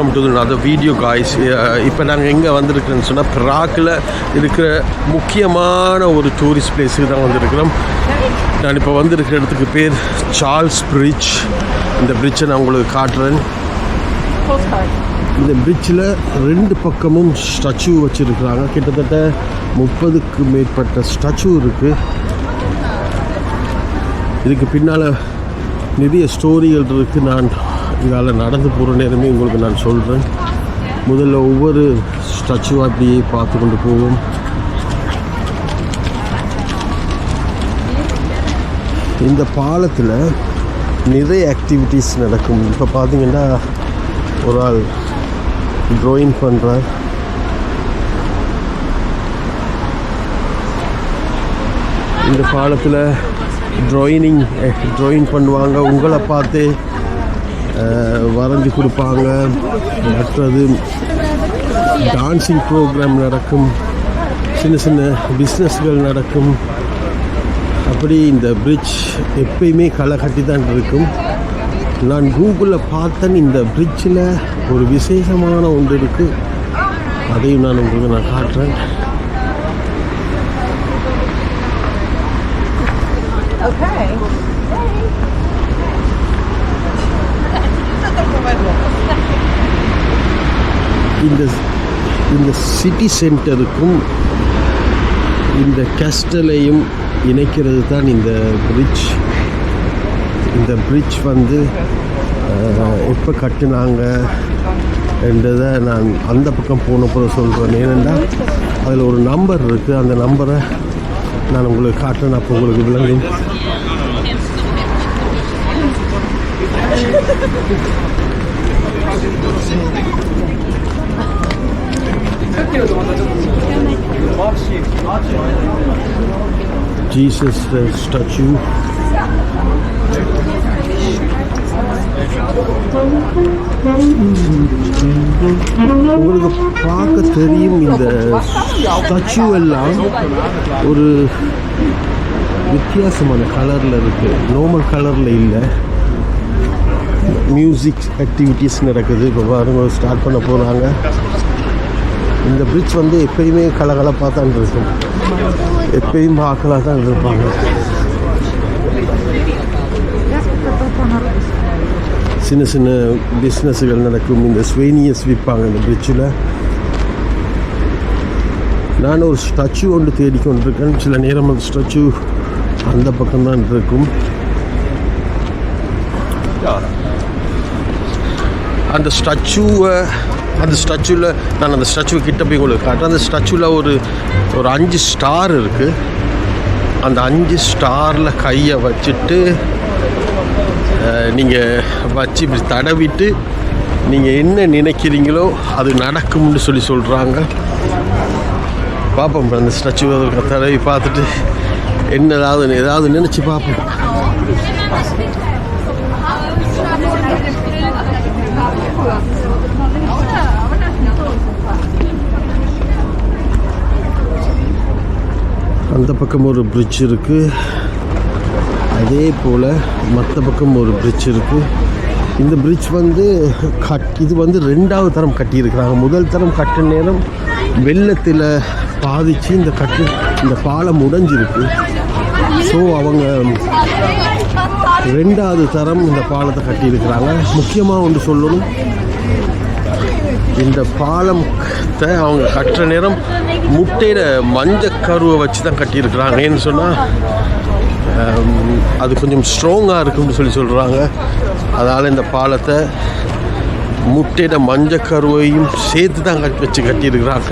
Welcome to another video guys இப்போ நாங்கள் எங்கே வந்திருக்கிறோன்னு சொன்னால் பிராக்கில் இருக்கிற முக்கியமான ஒரு டூரிஸ்ட் பிளேஸுக்கு தான் வந்திருக்கிறோம். நான் இப்போ வந்திருக்கிற இடத்துக்கு பேர் சார்ல்ஸ் பிரிட்ஜ் இந்த பிரிட்ஜை நான் உங்களுக்கு காட்டுறேன். இந்த பிரிட்ஜில் ரெண்டு பக்கமும் ஸ்டச்சு வச்சுருக்குறாங்க. கிட்டத்தட்ட முப்பதுக்கு மேற்பட்ட ஸ்டச்சு இருக்குது இதுக்கு பின்னால் நிறைய ஸ்டோரிகள் இருக்குது நான் இதால் நடந்து போகிற நேரமே உங்களுக்கு நான் சொல்கிறேன் முதல்ல ஒவ்வொரு ஸ்டச்சுவாக அப்படியே பார்த்து கொண்டு போவோம். இந்த பாலத்தில் நிறைய ஆக்டிவிட்டீஸ் நடக்கும். இப்போ பார்த்தீங்கன்னா ஒரு ஆள் ட்ராயிங் பண்ணுறார் இந்த பாலத்தில் ட்ராயினிங் ட்ராயிங் பண்ணுவாங்க. உங்களை பார்த்து வரைஞ்சி கொடுப்பாங்க. மற்றது டான்ஸிங் ப்ரோக்ராம் நடக்கும். சின்ன சின்ன பிஸ்னஸ்கள் நடக்கும். அப்படி இந்த பிரிட்ஜ் எப்பயுமே களை கட்டி தான் இருக்கும். நான் கூகுளில் பார்த்தேன் இந்த பிரிட்ஜில் ஒரு விசேஷமான ஒன்று இருக்குது அதையும் நான் உங்களுக்கு நான் காட்டுறேன். Okay. இந்த இந்த சிட்டி சென்டருக்கும் இந்த கஸ்டலையும் இணைக்கிறது தான் இந்த பிரிட்ஜ் இந்த பிரிட்ஜ் வந்து எப்போ கட்டினாங்க என்றதை நான் அந்த பக்கம் போனப்போ சொல்கிறேன் ஏனென்றால் அதில் ஒரு நம்பர் இருக்குது அந்த நம்பரை நான் உங்களுக்கு காட்டுறேன். அப்போ உங்களுக்கு விளங்கும் ஜீசஸ் statue. உங்களுக்கு பார்க்க தெரியும் இந்த ஸ்டாச்சு எல்லாம். ஒரு வித்தியாசமான கலரில் இருக்குது நார்மல் கலரில் இல்லை. மியூசிக் ஆக்டிவிட்டீஸ் நடக்குது. இப்போ பாருங்க ஸ்டார்ட் பண்ண போகிறாங்க இந்த பிரிட்ஜ் வந்து எப்பயுமே கலகலப்பாக தான் இருக்கும். எப்பயும் பார்க்கலாக தான் இருப்பாங்க. சின்ன சின்ன பிஸ்னஸ்கள் நடக்கும். இந்த ஸ்வேனியஸ் விற்பாங்க இந்த பிரிட்ஜில் நான் ஒரு ஸ்டாச்சு ஒன்று தேடிக்கொண்டிருக்கேன். சில நேரம் அந்த ஸ்டாச்சு அந்த பக்கம்தான் இருக்கும். அந்த ஸ்டச்சுவை அந்த ஸ்டச்சுவில் நான் அந்த ஸ்டச்சுவை கிட்ட போய் உங்களுக்கு காட்டுறேன். அந்த ஸ்டச்சுவில் ஒரு ஒரு அஞ்சு ஸ்டார் இருக்குது அந்த அஞ்சு ஸ்டாரில் கையை வச்சுட்டு நீங்கள் வச்சு இப்படி தடவிட்டு நீங்கள் என்ன நினைக்கிறீங்களோ அது நடக்கும்னு சொல்லி சொல்கிறாங்க பார்ப்போம் அந்த ஸ்டச்சுவை தடவி பார்த்துட்டு என்ன ஏதாவது ஏதாவது நினச்சி பார்ப்போம். அந்த பக்கம் ஒரு பிரிட்ஜ் இருக்குது அதே போல் மற்ற பக்கம் ஒரு பிரிட்ஜ் இருக்குது இந்த பிரிட்ஜ் வந்து கட் இது வந்து ரெண்டாவது தரம் கட்டியிருக்கிறாங்க. முதல் தரம் கட்ட நேரம் வெள்ளத்தில் பாதித்து இந்த கட்டு இந்த பாலம் உடைஞ்சிருக்கு. ஸோ அவங்க ரெண்டாவது தரம் இந்த பாலத்தை கட்டியிருக்கிறாங்க. முக்கியமாக ஒன்று சொல்லணும். இந்த பாலம் அவங்க கட்டுற நேரம் முட்டையில் மஞ்சள் கருவை வச்சு தான் கட்டியிருக்கிறாங்க. ஏன்னு சொன்னால் அது கொஞ்சம் ஸ்ட்ராங்காக இருக்கும்னு சொல்லி சொல்கிறாங்க அதனால் இந்த பாலத்தை முட்டையிட மஞ்சள் கருவையும் சேர்த்து தான் கட்டி வச்சு கட்டியிருக்கிறாங்க.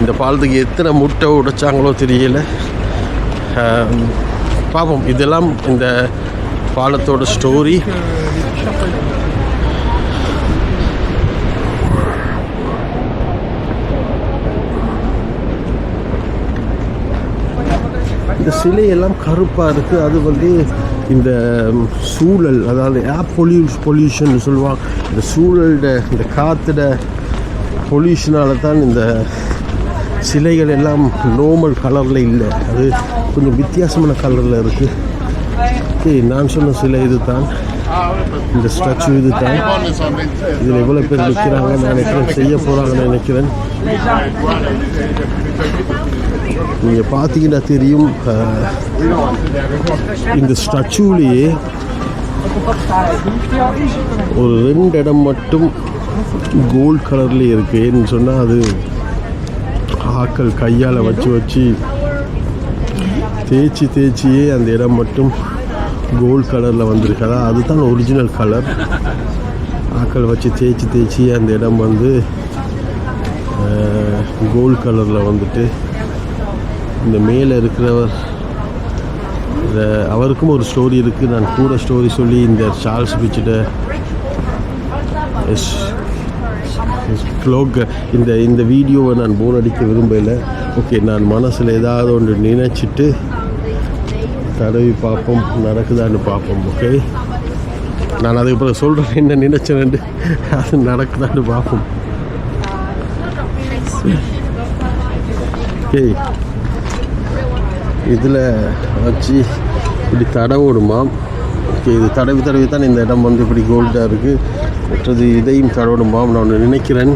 இந்த பாலத்துக்கு எத்தனை முட்டை உடைச்சாங்களோ தெரியல. பாவம் பார்ப்போம் இதெல்லாம் இந்த பாலத்தோட ஸ்டோரி இந்த சிலையெல்லாம் கருப்பாக இருக்குது அது வந்து இந்த சூழல் அதாவது ஏர் பொல்யூஷ் பொல்யூஷன் சொல்லுவாங்க. இந்த சூழலோட இந்த காற்றுட பொல்யூஷனால தான் இந்த சிலைகள் எல்லாம் நார்மல் கலரில் இல்லை. அது கொஞ்சம் வித்தியாசமான கலரில் இருக்குது நான் சொன்ன சிலை இது தான் இந்த ஸ்டாச்சு இது தான் இதில் எவ்வளோ பேர் நிற்கிறாங்க நான் நினைக்கிறேன் செய்ய போகிறாங்கன்னு நினைக்கிறேன். நீங்கள் பார்த்தீங்கன்னா தெரியும் இந்த ஸ்டாச்சுலேயே ஒரு ரெண்டு இடம் மட்டும் கோல்ட் கலரில் இருக்கு. ஏன்னு சொன்னால் அது ஆக்கள் கையால் வச்சு வச்சு தேய்ச்சி தேய்ச்சியே அந்த இடம் மட்டும் கோல்ட் கலரில் வந்திருக்கதா? அதுதான் ஒரிஜினல் கலர் ஆக்கள் வச்சு தேய்ச்சி தேய்ச்சி அந்த இடம் வந்து கோல்ட் கலரில் வந்துட்டு இந்த மேலே இருக்கிறவர் இந்த அவருக்கும் ஒரு ஸ்டோரி இருக்குது நான் கூட ஸ்டோரி சொல்லி இந்த சார்ல்ஸ் பிச்சிட்ட எஸ் க்ளோக் இந்த இந்த வீடியோவை நான் போர் அடிக்க விரும்பலை. ஓகே நான் மனசில் ஏதாவது ஒன்று நினைச்சிட்டு தடவி பார்ப்போம் நடக்குதான்னு பார்ப்போம் ஓகே நான் அதுக்கு பிறகு சொல்கிறேன் என்ன நினைச்சேன் அது நடக்குதான்னு பார்ப்போம். ஏய் இதில் வச்சு இப்படி தடவிடுமாம் ஓகே இது தடவி தடவி தான் இந்த இடம் வந்து இப்படி கோல்டாக இருக்குது மற்றது இதையும் தடவிடுமாம் நான் ஒன்று நினைக்கிறேன்.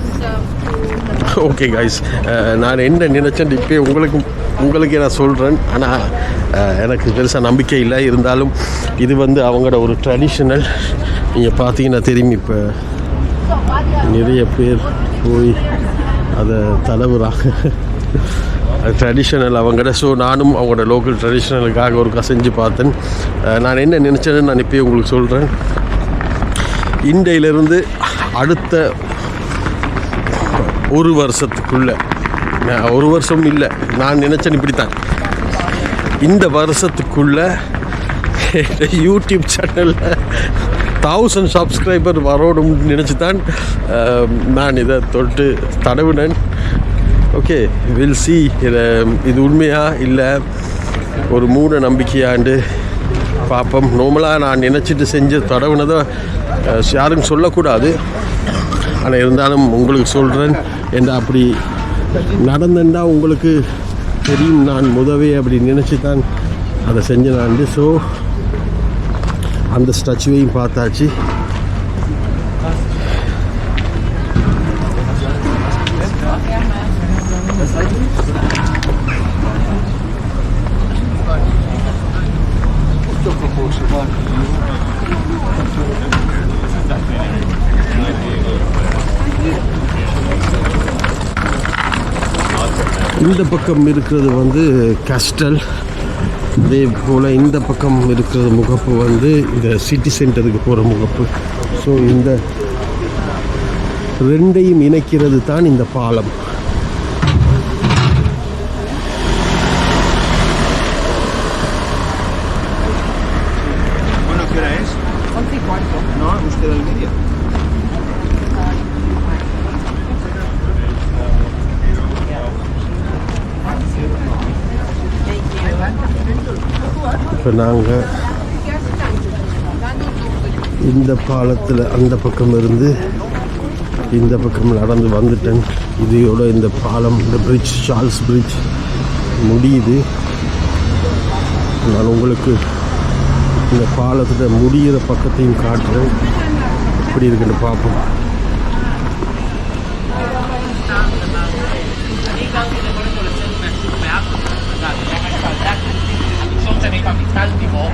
ஓகே கைஸ் uh, நான் என்ன நினச்சேன் இப்போ உங்களுக்கு உங்களுக்கே நான் சொல்கிறேன் ஆனால் uh, எனக்கு பெருசாக நம்பிக்கை இல்லை. இருந்தாலும் இது வந்து அவங்களோட ஒரு ட்ரெடிஷ்னல் நீங்கள் பார்த்தீங்கன்னா தெரியும் இப்போ நிறைய பேர் போய் அதை தடவுறாங்க ட்ரெடிஷ்னல் ட்ரெடிஷனல் அவங்கள்ட. ஸோ நானும் அவங்களோட லோக்கல் ட்ரெடிஷ்னலுக்காக ஒருக்கா செஞ்சு பார்த்தேன். Uh, நான் என்ன நினச்சேன்னு நான் இப்போயே உங்களுக்கு சொல்கிறேன் இன்றையிலிருந்து அடுத்த ஒரு வருஷத்துக்குள்ள. ஒரு வருஷம் இல்லை. நான் நினச்சேன் இப்படி தான் இந்த வருஷத்துக்குள்ள யூடியூப் சேனலில் தௌசண்ட் சப்ஸ்கிரைபர் வரணும்னு நினச்சி தான் நான் இதை தொட்டு தடவினேன். ஓகே வில் சி இதை இது உண்மையா இல்லை? ஒரு மூட நம்பிக்கையாண்டு பார்ப்போம் நார்மலாக நான் நினச்சிட்டு செஞ்சு தடவுனதை யாரும் சொல்லக்கூடாது. ஆனால் இருந்தாலும் உங்களுக்கு சொல்கிறேன் என்ன அப்படி நடந்தேன்டா உங்களுக்கு தெரியும் நான் முதவே அப்படி நினச்சி தான் அதை செஞ்சேனாண்டு. ஸோ அந்த ஸ்டாச்சுவையும் பார்த்தாச்சு. இந்த பக்கம் இருக்கிறது வந்து கஸ்டல் அதே போல் இந்த பக்கம் இருக்கிற முகப்பு வந்து இந்த சிட்டி சென்டருக்கு போகிற முகப்பு. ஸோ இந்த ரெண்டையும் இணைக்கிறது தான் இந்த பாலம். இப்போ நாங்கள் இந்த பாலத்தில் அந்த பக்கம் இருந்து இந்த பக்கம் நடந்து வந்துட்டேன். இதையோட இந்த பாலம் இந்த பிரிட்ஜ் சார்ல்ஸ் பிரிட்ஜ் முடியுது. நான் உங்களுக்கு இந்த பாலத்தில் முடிகிற பக்கத்தையும் காட்டுறேன். எப்படி இருக்குன்னு பார்ப்போம். Capital Timor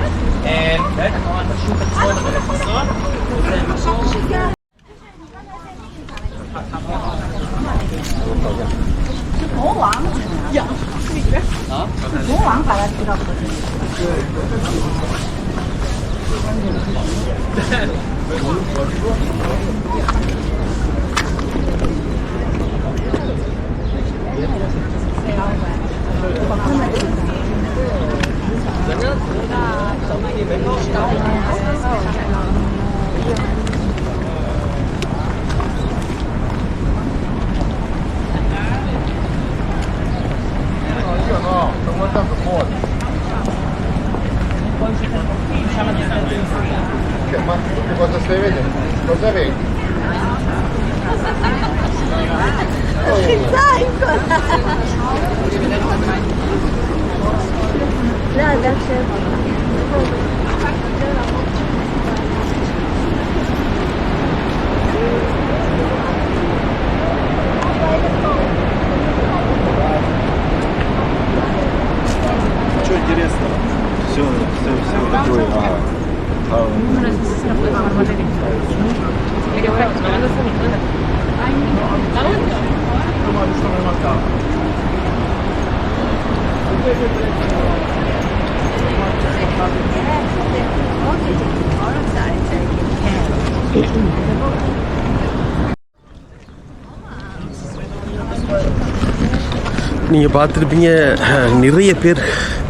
நீங்கள் பார்த்துருப்பீங்க. நிறைய பேர்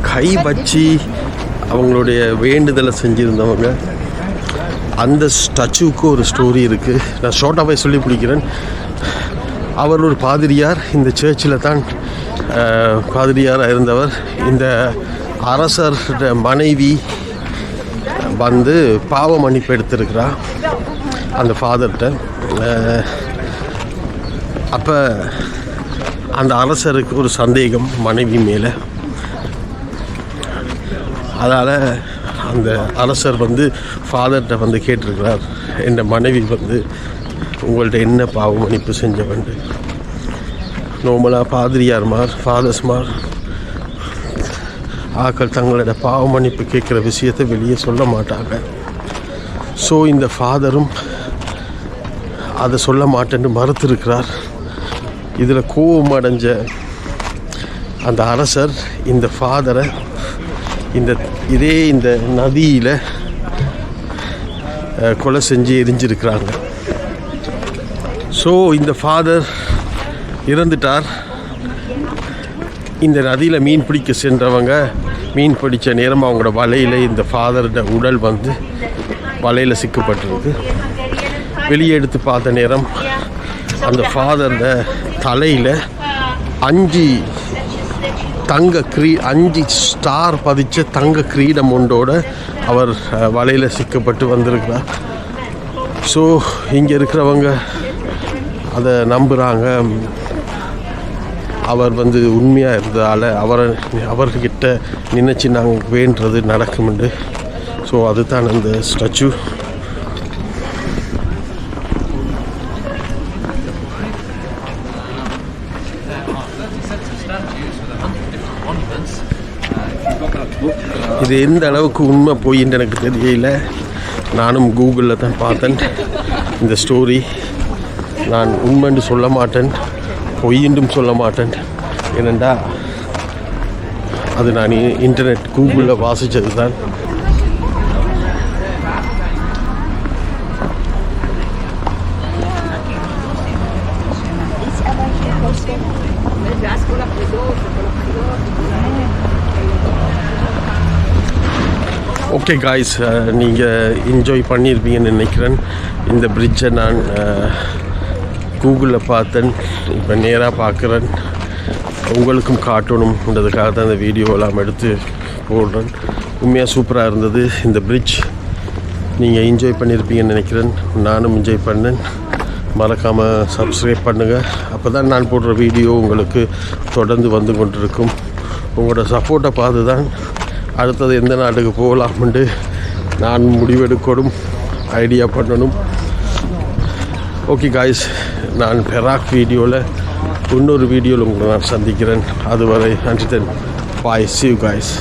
கை வச்சு அவங்களுடைய வேண்டுதலை செஞ்சுருந்தவங்க. அந்த ஸ்டச்சுவுக்கு ஒரு ஸ்டோரி இருக்குது நான் ஷார்ட்டாகவே சொல்லி பிடிக்கிறேன் அவர் ஒரு பாதிரியார். இந்த சர்ச்சில் தான் பாதிரியாராக இருந்தவர். இந்த அரசர் மனைவி வந்து பாவ மன்னிப்பு எடுத்திருக்கிறா. அந்த ஃபாதர்கிட்ட அப்போ அந்த அரசருக்கு ஒரு சந்தேகம் மனைவி மேலே. அதனால் அந்த அரசர் வந்து ஃபாதர்கிட்ட வந்து கேட்டிருக்கிறார் என் மனைவி வந்து உங்கள்கிட்ட என்ன பாவ மன்னிப்பு செஞ்சவன்ட்டு நோமலாக பாதிரியார்மார் ஃபாதர்ஸ்மார் ஆக்கள் தங்களோட பாவ மன்னிப்பு கேட்குற விஷயத்தை வெளியே சொல்ல மாட்டாங்க. ஸோ இந்த ஃபாதரும் அதை சொல்ல மாட்டேன்னு மறுத்திருக்கிறார். இதில் கோபம் அடைஞ்ச அந்த அரசர் இந்த ஃபாதரை இந்த இதே இந்த நதியில் கொலை செஞ்சு எரிஞ்சிருக்கிறாங்க. ஸோ இந்த ஃபாதர் இறந்துட்டார். இந்த நதியில் மீன் பிடிக்க சென்றவங்க மீன் பிடிச்ச நேரம் அவங்களோட வலையில் இந்த ஃபாதரோட உடல் வந்து வலையில் சிக்கப்பட்டிருக்கு. வெளியே எடுத்து பார்த்த நேரம் அந்த ஃபாதரோட தலையில் அஞ்சு தங்க கிரீ அஞ்சு ஸ்டார் பதிச்ச தங்க கிரீடம் ஒன்றோட அவர் வலையில் சிக்கப்பட்டு வந்திருக்கிறார். ஸோ இங்கே இருக்கிறவங்க அதை நம்புகிறாங்க அவர் வந்து உண்மையாக இருந்ததால் அவரை அவர்கிட்ட நினச்சி நாங்கள் வேண்டுறது நடக்கும்ண்டு ஸோ அதுதான் அந்த ஸ்டாச்சு. இது எந்த அளவுக்கு உண்மை போயின்னு எனக்கு தெரியல. நானும் கூகுளில் தான் பார்த்தேன். இந்த ஸ்டோரி நான் உண்மைன்னு சொல்ல மாட்டேன் பொய்யென்றும் சொல்ல மாட்டேன். ஏனெண்டா அது நான் இன்டர்நெட் கூகுளில் வாசித்தது தான் ஓகே காய்ஸ் uh, நீங்கள் என்ஜாய் பண்ணியிருப்பீங்கன்னு நினைக்கிறேன். இந்த பிரிட்ஜை நான் uh, கூகுளில் பார்த்தேன். இப்போ நேராக பார்க்குறேன். உங்களுக்கும் காட்டணும்ன்றதுக்காக தான் இந்த வீடியோலாம் எடுத்து போடுறேன். உண்மையாக சூப்பராக இருந்தது இந்த பிரிட்ஜ் நீங்கள் என்ஜாய் பண்ணியிருப்பீங்கன்னு நினைக்கிறேன். நானும் என்ஜாய் பண்ணேன். மறக்காமல் சப்ஸ்கிரைப் பண்ணுங்கள் அப்போ தான் நான் போடுற வீடியோ உங்களுக்கு தொடர்ந்து வந்து கொண்டிருக்கும். உங்களோட சப்போர்ட்டை பார்த்து தான் அடுத்தது எந்த நாட்டுக்கு போகலாம்னு நான் முடிவெடுக்கணும் ஐடியா பண்ணணும். ஓகே காய்ஸ் நான் பெராக் வீடியோவில் இன்னொரு வீடியோவில் உங்களை நான் சந்திக்கிறேன். அதுவரை அன்றிதன் பாய் சிவ் காய்ஸ்